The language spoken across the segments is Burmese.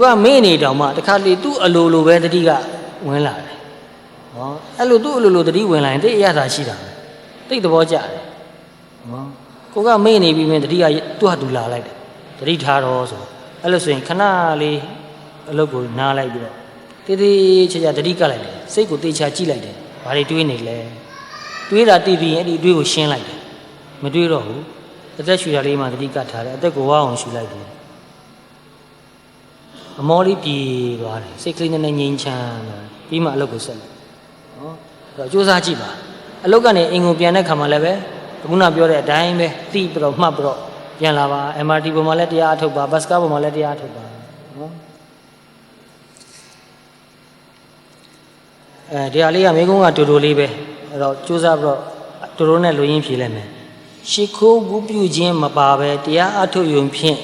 သူကမေ့နေတောင်မှတခါလေသူ့အလိုလိုပဲတတိကဝင်လာတယ်ဟောအဲ့လိုသူ့အလိုလိုတတိဝင်လာရင်တိတ်အရသာရှိတာပဲတိတ်သဘောကျတယ်ဟောကိုကမေ့နေပြီးမြင်တတိကသူ့ဟာသူလာလိုက်တယ်တတိထားတော့ဆိုအဲ့လိုဆိုရင်ခဏလေးအလုပ်ကိုနားလိုက်ပြီးတော့တေးသေးချာချာတတိကလိုက်တယ်စိတ်ကိုတေချာကြည့်လိုက်တယ်ဘာတွေတွေးနေလဲတွေးတာတည်ပြီးရင်အဲ့ဒီအတွေးကိုရှင်းလိုက်တယ်မတွေးတော့ဘူးအသက်ရှူတာလေးမှတတိကထားတယ်အသက်ကိုဝအောင်ရှူလိုက်တယ် အမောလေးပြေသွားတယ်စိတ်ကလေးနည်းနည်းငြိမ်းချမ်းသွားတယ်ပြီးမှအလုပ်ကိုဆက်လိုက်နော်အဲ့တော့စူးစမ်းကြည့်ပါအလုပ်ကနေအင်ကိုပြန်တဲ့ခါမှလည်းပဲခုနပြောတဲ့အတိုင်းပဲသိပြီးတော့မှတ်ပြီးတော့ပြန်လာပါ MRT ပေါ်မှာလည်းတရားအထုတ်ပါဘတ်စကားပေါ်မှာလည်းတရားအထုတ်ပါနော်အဲဒီဟာလေးကမိကုန်းကတူတူလေးပဲအဲ့တော့စူးစမ်းပြီးတော့တူတူနဲ့လူရင်းဖြေလိုက်မယ်ရှ िख ိုးဘူးပြုခြင်းမပါပဲတရားအထုတ်ယုံဖြင့်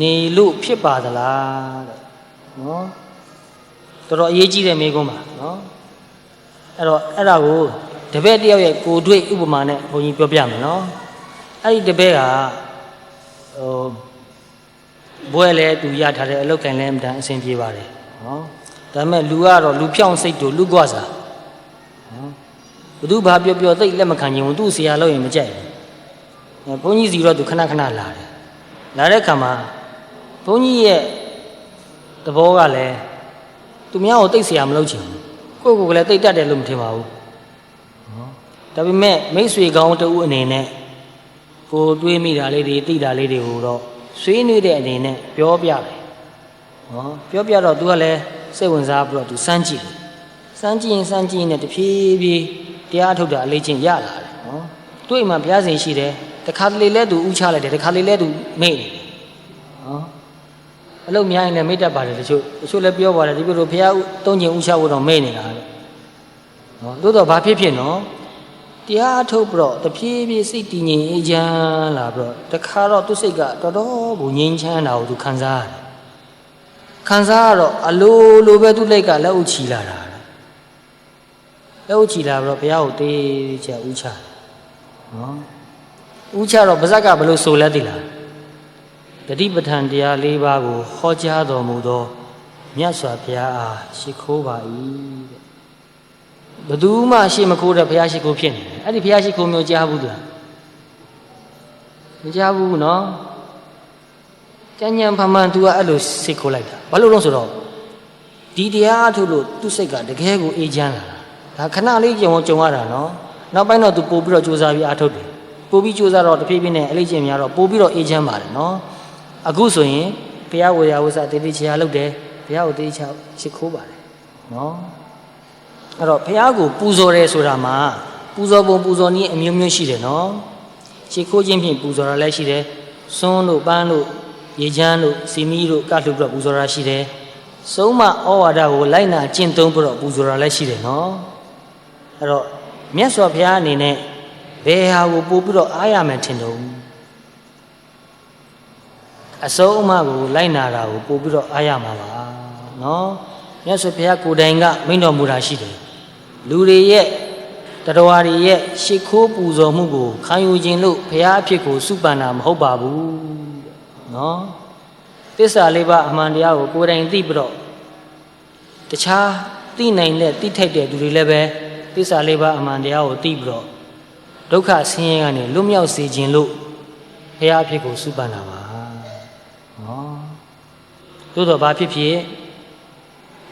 နေလို့ဖြစ်ပါသလားတဲ့ နော်တော်တော်အရေးကြီးတဲ့မိကုန်းပါနော်အဲ့တော့အဲ့ဒါကိုတပည့်တယောက်ရဲ့ကိုယ်တွေ့ဥပမာနဲ့ဘုန်းကြီးပြောပြမယ်နော်အဲ့ဒီတပည့်ကဟိုဘွဲလဲသူရထားတဲ့အလုတ်ကန်လဲအမှန်တန်အဆင်ပြေပါတယ်နော်ဒါပေမဲ့လူကတော့လူဖြောင်းစိတ်တို့လူကွာစားနော်ဘသူဘာပြောပြောသိလက်မခံချင်ဘူးသူ့ဆရာလို့ရင်မကြိုက်ဘူးဘုန်းကြီးစီတော့သူခဏခဏလာတယ်လာတဲ့ခါမှာဘုန်းကြီးရဲ့ သဘောကလည်းသူများကိုတိတ်เสียမလုပ်ချင်ဘူးကိုယ့်ကိုယ်ကလည်းတိတ်တတ်တယ်လို့မထင်ပါဘူးနော်ဒါပေမဲ့မိတ်ဆွေကောင်းတဦးအနေနဲ့ကိုယ်တွေးမိတာလေးတွေသိတာလေးတွေကိုတော့ဆွေးနွေးတဲ့အနေနဲ့ပြောပြတယ်နော်ပြောပြတော့ तू ကလည်းစိတ်ဝင်စားပြီးတော့ तू စမ်းကြည့်တယ်စမ်းကြည့်ရင်စမ်းကြည့်ရင်လည်းတဖြည်းဖြည်းတရားထုတ်တာအလေးချင်းရလာတယ်နော်တွေ့မှဘုရားရှင်ရှိတယ်တခါတလေလဲ तू ဥချလိုက်တယ်တခါလေလဲ तू မေ့နေတယ်နော် အလုပ်များရင်လည်းမေ့တတ်ပါတယ်တချို့တချို့လည်းပြောပါတယ်ဒီလိုလိုဘုရားတုံးကျင်ဥချဖို့တော့မေ့နေတာလေနော်သို့တော့ဘာဖြစ်ဖြစ်နော်တရားအထုတ်ပြီးတော့တဖြည်းဖြည်းစိတ်တည်ငြိမ်အေးချမ်းလာပြီးတော့တခါတော့သူ့စိတ်ကတော်တော်ကိုငြိမ်းချမ်းတာကိုသူခံစားရတယ်ခံစားရတော့အလိုလိုပဲသူ့လက်ကလက်အုပ်ချီလာတာလက်အုပ်ချီလာပြီးတော့ဘုရားကိုတေးချဥချတယ်နော်ဥချတော့ဗဇက်ကဘယ်လိုဆိုလဲသိလား တတိပဋ္ဌာန်တရား၄ပါးကိုဟောကြားတော်မူသောမြတ်စွာဘုရားအားရှိခိုးပါ၏တဲ့ဘယ်သူမှရှိမခိုးတဲ့ဘုရားရှိခိုးဖြစ်နေတယ်အဲ့ဒီဘုရားရှိခိုးမျိုးကြားဘူးလားမကြားဘူးနော်ကျန်ညံဖမှန်သူကအဲ့လိုစိတ်ခိုးလိုက်တာဘာလို့လဲဆိုတော့ဒီတရားအထုလို့သူ့စိတ်ကတကယ်ကိုအေးချမ်းလာတာဒါခဏလေးကြုံကြုံရတာနော်နောက်ပိုင်းတော့သူပို့ပြီးတော့စူးစမ်းပြီးအားထုတ်တယ်ပို့ပြီးစူးစမ်းတော့တဖြည်းဖြည်းနဲ့အလေးချင်းများတော့ပို့ပြီးတော့အေးချမ်းပါတယ်နော် အခုဆိုရင်ဘုရားဝေယဝဆတေတိချာလုပ်တယ်ဘုရားကိုတေတိချာရှ िख ိုးပါတယ်နော်အဲ့တော့ဘုရားကိုပူဇော်တယ်ဆိုတာမှာပူဇော်ပုံပူဇော်နည်းအမျိုးမျိုးရှိတယ်နော်ရှ िख ိုးခြင်းဖြင့်ပူဇော်တာလည်းရှိတယ်စွန်းတို့ပန်းတို့ရေချမ်းတို့စီမီတို့ကလှုပ်ပြီးတော့ပူဇော်တာရှိတယ်ဆုံးမဩဝါဒကိုလိုက်နာကျင့်သုံးပြီးတော့ပူဇော်တာလည်းရှိတယ်နော်အဲ့တော့မြတ်စွာဘုရားအနေနဲ့ဘယ်ဟာကိုပို့ပြီးတော့အားရမယ်ထင်တော့ အစိုးအမကိုလိုက်နာတာကိုပို့ပြီးတော့အားရမှာပါနော်မြတ်စွာဘုရားကိုယ်တိုင်ကမိန့်တော်မူတာရှိတယ်လူတွေရဲ့တရားတွေရဲ့ရှ िख ိုးပူဇော်မှုကိုခံယူခြင်းလို့ဘုရားအဖြစ်ကိုစုပန်တာမဟုတ်ပါဘူးနော်သစ္စာလေးပါးအမှန်တရားကိုကိုယ်တိုင်သိပြီးတော့တခြားသိနိုင်တဲ့သိထိုက်တဲ့သူတွေလည်းပဲသစ္စာလေးပါးအမှန်တရားကိုသိပြီးတော့ဒုက္ခဆင်းရဲကနေလွတ်မြောက်စေခြင်းလို့ဘုရားအဖြစ်ကိုစုပန်တာပါနော် သို့တော့ဘာဖြစ်ဖြစ်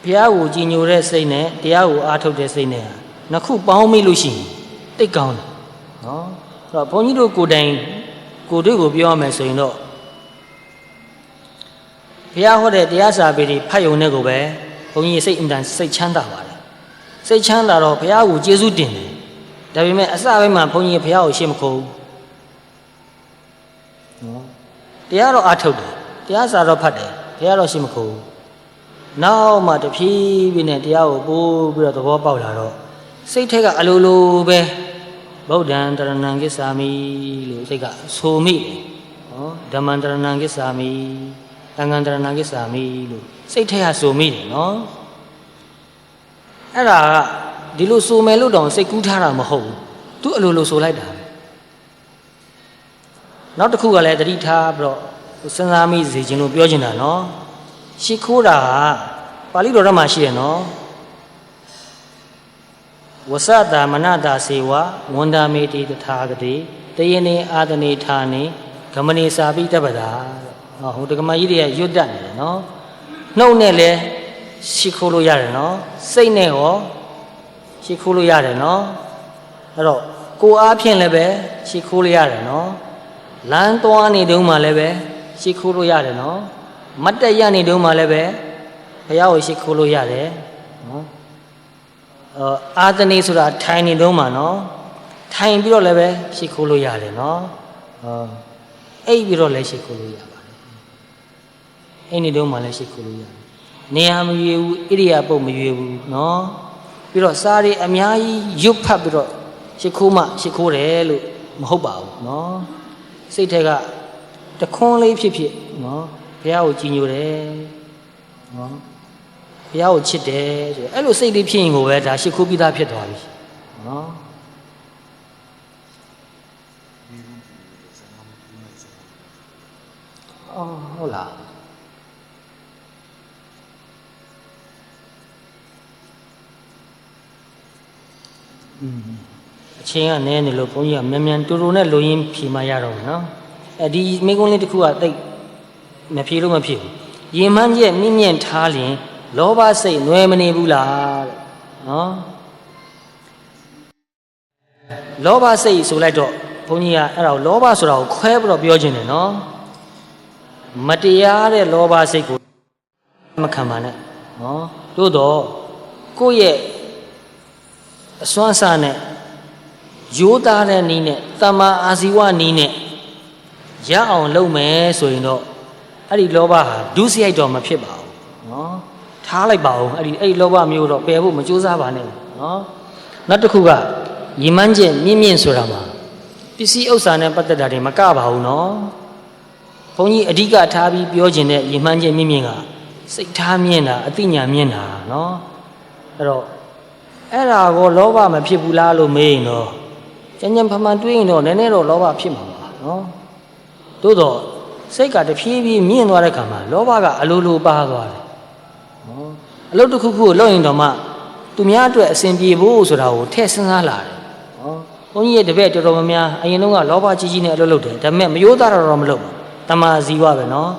ဘုရားကိုကြည်ညိုတဲ့စိတ်နဲ့တရားကိုအားထုတ်တဲ့စိတ်နဲ့ဟာနှစ်ခုပေါင်းမိလို့ရှိရင်တိတ်ကောင်းတယ်နော်အဲ့တော့ဘုန်းကြီးတို့ကိုယ်တိုင်ကိုယ်တို့ကိုပြောရမယ်ဆိုရင်တော့ဘုရားဟောတဲ့တရားစာပေတွေဖတ်ယုံတဲ့ကိုပဲဘုန်းကြီးစိတ်အင်တန်စိတ်ချမ်းသာပါတယ်စိတ်ချမ်းသာတော့ဘုရားကိုကျေးဇူးတင်တယ်ဒါပေမဲ့အစပိုင်းမှာဘုန်းကြီးဘုရားကိုရှေ့မခိုးဘူးနော်တရားတော့အထုတ်တယ်တရားစာတော့ဖတ်တယ် တရားတော့ရှိမခိုးဘူးနောက်မှတဖြည်းဖြည်းနဲ့တရားကိုပို့ပြီးတော့သဘောပေါက်လာတော့စိတ်ထက်ကအလိုလိုပဲဗုဒ္ဓံတရဏံကိစ္ဆာမိလို့စိတ်ကဆိုမိတယ်နော်ဓမ္မံတရဏံကိစ္ဆာမိသံဃံတရဏံကိစ္ဆာမိလို့စိတ်ထက်ကဆိုမိတယ်နော်အဲ့ဒါကဒီလိုဆိုမယ်လို့တောင်စိတ်ကူးထားတာမဟုတ်ဘူးသူအလိုလိုဆိုလိုက်တာပဲနောက်တစ်ခုကလည်းတတိထားပြီးတော့ စဉ်းစားမိစေခြင်းလို့ပြောချင်တာနော်ရှိခိုးတာကပါဠိတော်ထဲမှာရှိရနော်ဝဆတာမနတာစေဝဝန္ဒာမေတိတထာဂတိတယနေအာတနေဌာနေဂမနေစာပိတပ္ပတာဟောဟိုတက္ကမကြီးတွေကရွတ်တတ်နေတယ်နော်နှုတ်နဲ့လည်းရှိခိုးလို့ရတယ်နော်စိတ်နဲ့ရောရှိခိုးလို့ရတယ်နော်အဲ့တော့ကိုယ်အားဖြင့်လည်းပဲရှိခိုးလို့ရတယ်နော်လမ်းသွားနေတုန်းမှလည်းပဲ ရှိခိုးလို့ရတယ်နော်မတ်တက်ရနေတုန်းမှလည်းပဲဘုရားကိုရှိခိုးလို့ရတယ်နော်အာအာတနေဆိုတာထိုင်နေတုန်းမှနော်ထိုင်ပြီးတော့လည်းပဲရှိခိုးလို့ရတယ်နော်ဟောအိပ်ပြီးတော့လည်းရှိခိုးလို့ရပါတယ်အိပ်နေတုန်းမှလည်းရှိခိုးလို့ရတယ်နေရာမရွေဘူးဣရိယာပုတ်မရွေဘူးနော်ပြီးတော့စားတွေအများကြီးရွတ်ဖတ်ပြီးတော့ရှိခိုးမှရှိခိုးတယ်လို့မဟုတ်ပါဘူးနော်စိတ်ထက်က တခွန်းလေးဖြစ်ဖြစ်နော်ဘုရားကိုကြည်ညိုတယ်နော်ဘုရားကိုချစ်တယ်ဆိုအဲ့လိုစိတ်လေးဖြစ်ရင်ကိုပဲဒါရှိခိုးပြီးသားဖြစ်သွားပြီနော်အော်ဟုတ်လားอืมအချင်းကနဲနေလို့ဘုန်းကြီးကမြန်မြန်တူတူနဲ့လိုရင်းဖြေမှရတော့မယ်နော် အဲဒီမိကုန်းလေးတစ်ခုကတိတ်မဖြေလို့မဖြစ်ဘူးရင်မှန်းချက်မြင့်မြင့်ထားရင်လောဘစိတ်နွယ်မနေဘူးလားတဲ့နော်လောဘစိတ်ဆိုလိုက်တော့ဘုန်းကြီးကအဲ့ဒါကိုလောဘဆိုတာကိုခွဲပြီးတော့ပြောခြင်းတယ်နော်မတရားတဲ့လောဘစိတ်ကိုမခံပါနဲ့နော်သို့တော့ကိုယ့်ရဲ့အစွမ်းစားနဲ့ရိုးသားတဲ့နည်းနဲ့တမ္မာအာဇီဝနည်းနဲ့ ရအောင်လုပ်မယ်ဆိုရင်တော့အဲ့ဒီလောဘဟာဒုစရိုက်တော့မဖြစ်ပါဘူးနော်ထားလိုက်ပါဦးအဲ့ဒီအဲ့ဒီလောဘမျိုးတော့ပယ်ဖို့မကြိုးစားပါနဲ့နော်နောက်တစ်ခုကရီမန်းချက်မြင့်မြင့်ဆိုတာမှာပစ္စည်းဥစ္စာနဲ့ပတ်သက်တာတွေမကပါဘူးနော်ဘုန်းကြီးအဓိကထားပြီးပြောခြင်းတဲ့ရီမန်းချက်မြင့်မြင့်ကစိတ်ထားမြင့်တာအသိဉာဏ်မြင့်တာနော်အဲ့တော့အဲ့ဒါကိုလောဘမဖြစ်ဘူးလားလို့မေးရင်တော့ကျန်ကျန်ဖန်ဖန်တွေးရင်တော့နည်းနည်းတော့လောဘဖြစ်မှာပါနော် သို့တော့စိတ်ကတဖြည်းဖြည်းမြင့်သွားတဲ့ခါမှာလောဘကအလိုလိုပါသွားတယ်နော်အလုပ်တစ်ခုခုကိုလုပ်ရင်တော့မှသူများအတွက်အစဉ်ပြေဖို့ဆိုတာကိုထည့်စဉ်းစားလာတယ်နော်ဘုန်းကြီးရဲ့တပည့်တော်တော်များများအရင်တုန်းကလောဘကြီးကြီးနဲ့အလုပ်လုပ်တယ်ဒါပေမဲ့မယိုးသားတော့မလုပ်ဘူးတမာဇီဝပဲနော်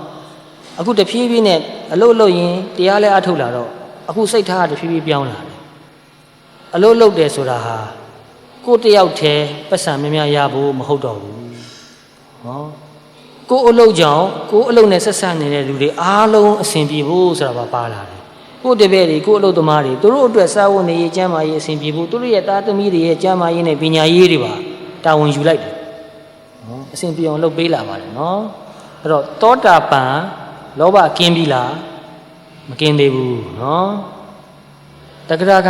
အခုတဖြည်းဖြည်းနဲ့အလုပ်လုပ်ရင်တရားလဲအထုတ်လာတော့အခုစိတ်ထားကတဖြည်းဖြည်းပြောင်းလာတယ်အလုပ်လုပ်တယ်ဆိုတာဟာကိုယ်တယောက်တည်းပတ်စံများများရဖို့မဟုတ်တော့ဘူးဟော ကိုယ်အလုပ်ကြောင့်ကိုယ်အလုပ်နဲ့ဆက်ဆက်နေတဲ့လူတွေအားလုံးအဆင်ပြေဖို့ဆိုတာပါပါလာတယ်ကိုယ်တပည့်တွေကိုယ်အလုပ်သမားတွေသူတို့အတွက်စာဝန်နေရေးကျမ်းမာရေးအဆင်ပြေဖို့သူတို့ရဲ့သားသမီးတွေရဲ့ကျမ်းမာရေးနဲ့ပညာရေးတွေပါတာဝန်ယူလိုက်တယ်ဟောအဆင်ပြေအောင်လုပ်ပေးလာပါတယ်နော်အဲ့တော့တောတာပန်လောဘကင်းပြီလားမကင်းသေးဘူးနော်တက္ကရာက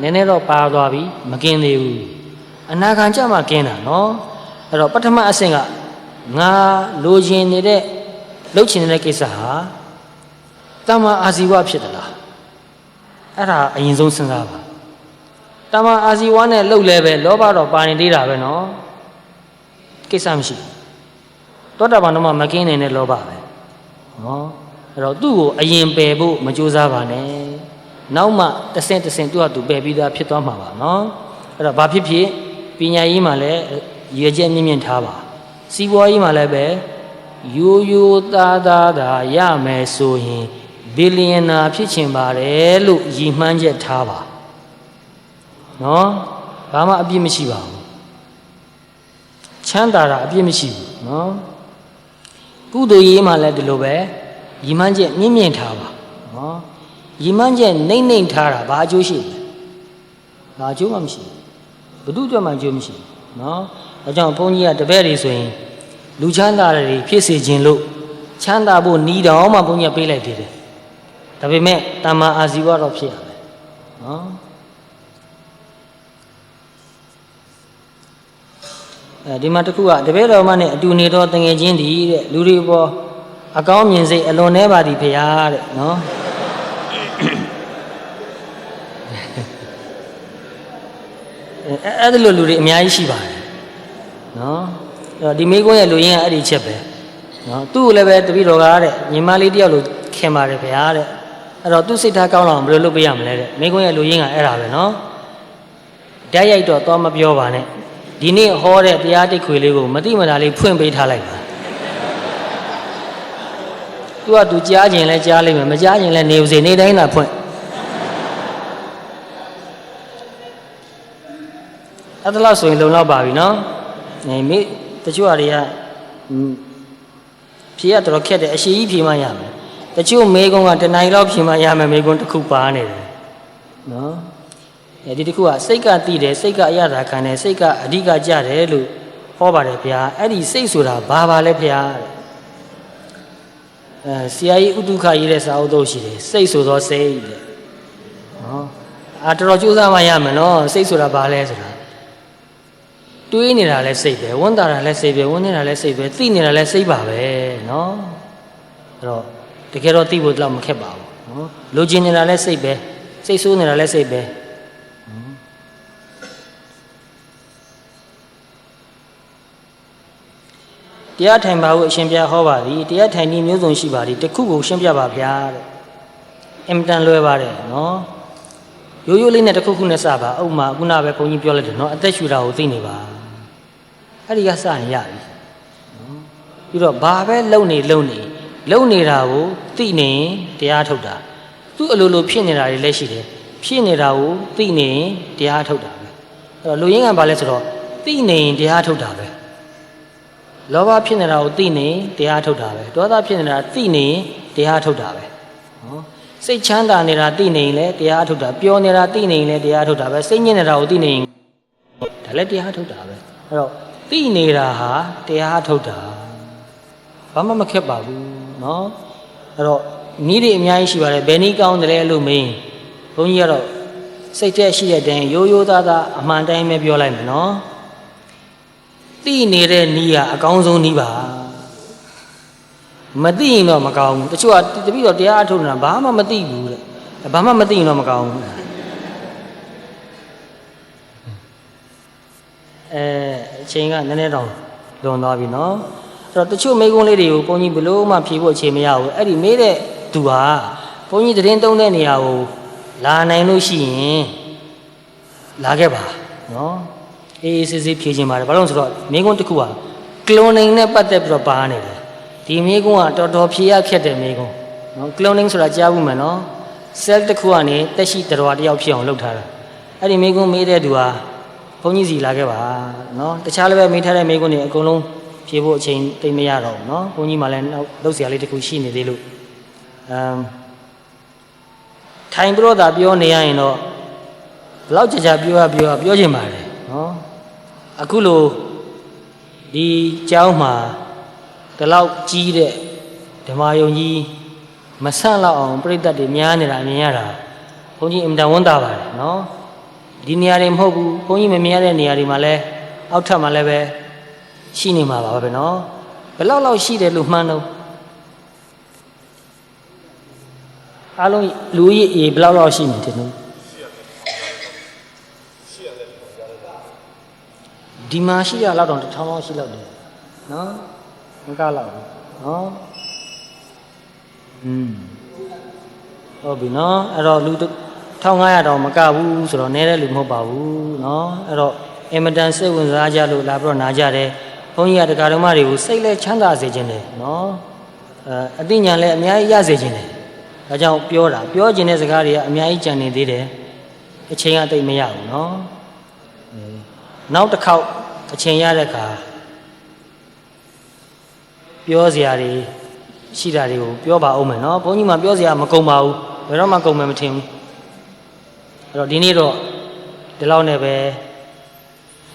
နည်းနည်းတော့ပါသွားပြီမကင်းသေးဘူးအနာခံကြမှာကင်းတာနော်အဲ့တော့ပထမအဆင့်က ငါလိုချင်နေတဲ့လှုပ်ချင်နေတဲ့ကိစ္စဟာတမ္မာအာဇီဝဖြစ်သလားအဲ့ဒါအရင်ဆုံးစဉ်းစားပါတမ္မာအာဇီဝနဲ့လှုပ်လဲပဲလောဘတော့ပါနေသေးတာပဲနော်ကိစ္စမရှိဘူးသောတာပန်တော့မှမကင်းနိုင်တဲ့လောဘပဲနော်အဲ့တော့သူ့ကိုအရင်ပယ်ဖို့မကြိုးစားပါနဲ့နောက်မှတဆင့်တဆင့်သူ့ဟာသူပယ်ပြီးသားဖြစ်သွားမှာပါနော်အဲ့တော့ဘာဖြစ်ဖြစ်ပညာရေးမှာလည်းရည်ချက်မြင့်မြင့်ထားပါ စီးပွားရေးမှာလည်းပဲရိုးရိုးသားသားသာရမယ်ဆိုရင်ဘီလီယံနာဖြစ်ချင်ပါတယ်လို့ရည်မှန်းချက်ထားပါနော်ဘာမှအပြစ်မရှိပါဘူးချမ်းသာတာအပြစ်မရှိဘူးနော်ကုသိုလ်ရေးမှာလည်းဒီလိုပဲရည်မှန်းချက်မြင့်မြင့်ထားပါနော်ရည်မှန်းချက်နှိမ့်နှိမ့်ထားတာဘာအကျိုးရှိလဲဘာအကျိုးမှမရှိဘူးဘု து ကြွမှအကျိုးမရှိဘူးနော် အဲကြောင့်ဘုန်းကြီးကတပည့်တွေဆိုရင်လူချမ်းသာတွေဖြစ်စေခြင်းလို့ချမ်းသာဖို့နီးတောင်မှဘုန်းကြီးကပေးလိုက်သေးတယ်ဒါပေမဲ့တမ္မာအာဇီဝတော့ဖြစ်ရမယ်နော်အဲဒီမှာတစ်ခုကတပည့်တော်မနဲ့အတူနေတော့တငယ်ချင်းတည်းတဲ့လူတွေပေါ်အကောင်းမြင်စိတ်အလွန်နှဲပါသည်ဖေဟာတဲ့နော်အဲအဲ့ဒါလိုလူတွေအများကြီးရှိပါတယ် နော်အဲ့တော့ဒီမိကုန်းရဲ့လူရင်းကအဲ့ဒီချက်ပဲနော်သူ့ကိုလည်းပဲတပည့်တော်ကတဲ့ညီမလေးတယောက်လိုခခင်ပါတယ်ဗျာတဲ့အဲ့တော့သူစိတ်ထားကောင်းအောင်ဘယ်လိုလုပ်ပေးရမလဲတဲ့မိကွန်းရဲ့လူရင်းကအဲ့ဒါပဲနော်ဓာတ်ရိုက်တော့တော့မပြောပါနဲ့ဒီနေ့ဟောတဲ့တရားတိတ်ခွေလေးကိုမတိမတာလေးဖွင့်ပေးထားလိုက်ပါသူကသူကြားခြင်းလဲကြားလိမ့်မယ်မကြားခြင်းလဲနေဦးစေနေတိုင်းသာဖွင့်အဲ့ဒါလို့ဆိုရင်လုံလောက်ပါပြီနော် နေမိတချို့အရာတွေကဖြေရတော်ခက်တယ်အရှိကြီးဖြေမှရမယ်တချို့မေကုန်းကတနိုင်လောက်ဖြေမှရမယ်မေကုန်းတစ်ခုပါနေတယ်နော်အဲဒီတစ်ခုကစိတ်ကတိတယ်စိတ်ကအရသာခံတယ်စိတ်ကအဓိကကြတယ်လို့ဟောပါတယ်ဗျာအဲ့ဒီစိတ်ဆိုတာဘာပါလဲဗျာတဲ့အဲဆရာကြီးဥတုခရေးတဲ့စာအုပ်တော့ရှိတယ်စိတ်ဆိုသောစိတ်တဲ့နော်အာတော်တော်ကြိုးစားမှရမယ်နော်စိတ်ဆိုတာဘာလဲဆိုတာ တွေးနေတာလဲစိတ်ပဲဝန်တာတာလဲစိတ်ပဲဝန်နေတာလဲစိတ်ပဲသိနေတာလဲစိတ်ပါပဲနော်အဲ့တော့တကယ်တော့သိဖို့တော့မခက်ပါဘူးနော်လိုချင်နေတာလဲစိတ်ပဲစိတ်ဆိုးနေတာလဲစိတ်ပဲတရားထိုင်ပါဟုအရှင်ပြဟောပါသည်တရားထိုင်နည်းမျိုးစုံရှိပါသည်တစ်ခုကိုရှင်းပြပါဗျာတဲ့အင်တန်လွယ်ပါတယ်နော်ရိုးရိုးလေးနဲ့တစ်ခုခုနဲ့စပါဥပမာခုနပဲဘုန်းကြီးပြောလိုက်တယ်နော်အသက်ရှူတာကိုသိနေပါ အဲ့ဒီကစရင်ရပြီနော်ပြီးတော့ဘာပဲလုံနေလုံနေလုံနေတာကိုသိနေရင်တရားထုတ်တာသူ့အလိုလိုဖြစ်နေတာတွေလည်းရှိတယ်ဖြစ်နေတာကိုသိနေရင်တရားထုတ်တာပဲအဲ့တော့လူရင်းကဘာလဲဆိုတော့သိနေရင်တရားထုတ်တာပဲလောဘဖြစ်နေတာကိုသိနေတရားထုတ်တာပဲဒေါသဖြစ်နေတာသိနေတရားထုတ်တာပဲနော်စိတ်ချမ်းသာနေတာသိနေရင်လည်းတရားထုတ်တာပျော်နေတာသိနေရင်လည်းတရားထုတ်တာပဲစိတ်ညစ်နေတာကိုသိနေရင်ဒါလည်းတရားထုတ်တာပဲအဲ့တော့ သိနေတာဟာတရားထုတ်တာဘာမှမခက်ပါဘူးเนาะအဲ့တော့နီးတွေအများကြီးရှိပါတယ်ဘယ်နည်းကောင်းတယ်လဲလို့မေးဘုန်းကြီးကတော့စိတ်ထဲရှိတဲ့တိုင်ရိုးရိုးသားသားအမှန်တိုင်းပဲပြောလိုက်မယ်เนาะသိနေတဲ့နီးကအကောင်းဆုံးနီးပါမသိရင်တော့မကောင်းဘူးတချို့ကတပိတော့တရားအထုတ်နေတာဘာမှမသိဘူးတဲ့ဘာမှမသိရင်တော့မကောင်းဘူး အဲအချိန်ကနည်းနည်းတော့လွန်သွားပြီနော်အဲ့တော့တချို့မိကုန်းလေးတွေကိုဘုန်းကြီးဘလို့မှဖြေဖို့အချိန်မရဘူးအဲ့ဒီမေးတဲ့သူဟာဘုန်းကြီးတရင်တုံးတဲ့နေရာကိုလာနိုင်လို့ရှိရင်လာခဲ့ပါနော်အေးအေးဆေးဆေးဖြေခြင်းပါတယ်ဘာလို့ဆိုတော့မိကုန်းတစ်ခုဟာကလွန်နိုင်နဲ့ပတ်သက်ပြီးတော့ပါနေတယ်ဒီမိကုန်းကတော်တော်ဖြေရခက်တဲ့မိကုန်းနော် cloning ဆိုတာကြားဘူးမယ်နော် cell တစ်ခုကနေတက်ရှိတရားတယောက်ဖြစ်အောင်လုပ်ထားတာအဲ့ဒီမိကုန်းမေးတဲ့သူဟာ ဘုန်းကြီးစီလာခဲ့ပါနော်တခြားလည်းပဲမိထားတဲ့မိကုန်းတွေအကုန်လုံးဖြေဖို့အချိန်တိတ်မရတော့ဘူးနော်ဘုန်းကြီးမှလည်းနောက်လုပ်စရာလေးတစ်ခုရှိနေသေးလို့အမ်ထိုင်ပြီးတော့ဒါပြောနေရရင်တော့ဘလောက်ကြာကြာပြောရပြောရပြောချင်ပါတယ်နော်အခုလိုဒီကျောင်းမှာဒီလောက်ကြီးတဲ့ဓမ္မယုံကြီးမဆန့်လောက်အောင်ပြိတ္တတွေများနေတာမြင်ရတာဘုန်းကြီးအင်တာဝန်တာပါတယ်နော် ဒီနေရာတွေမဟုတ်ဘူးဘုန်းကြီးမမြင်ရတဲ့နေရာတွေမှာလည်းအောက်ထပ်မှာလည်းပဲရှိနေမှာပါပဲနော်ဘယ်လောက်လောက်ရှိတယ်လို့မှန်းတော့အလုံးလူကြီးရေဘယ်လောက်လောက်ရှိနေတယ်နော်ဒီမှာရှိရလောက်တော့တစ်ထောင်လောက်ရှိလောက်တယ်နော်မကလောက်ဘူးနော်อืมဟုတ်ပြီနော်အဲ့တော့လူ 1500တောင်မကဘူးဆိုတော့နည်းတဲ့လူမဟုတ်ပါဘူးနော်အဲ့တော့အင်မတန်စိတ်ဝင်စားကြလို့လာပြီးတော့နာကြတယ်ဘုန်းကြီးကတရားတော်မတွေကိုစိတ်လဲချမ်းသာစေခြင်းတယ်နော်အဲအသိဉာဏ်လည်းအများကြီးရစေခြင်းတယ်ဒါကြောင့်ပြောတာပြောခြင်းတဲ့စကားတွေကအများကြီးကြံနေသေးတယ်အချိန်ကတိတ်မရဘူးနော်နောက်တစ်ခေါက်အချိန်ရတဲ့အခါပြောစရာတွေရှိတာတွေကိုပြောပါအောင်မယ်နော်ဘုန်းကြီးမှပြောစရာမကုန်ပါဘူးဘယ်တော့မှကုန်မယ်မထင်ဘူး အဲ့တော့ဒီနေ့တော့ဒီလောက်နဲ့ပဲ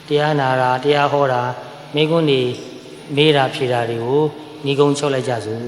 တရားနာတာတရားဟောတာမိကုန်းနေမေးတာဖြေတာတွေကိုညီကုန်းချုပ်လိုက်ကြစို့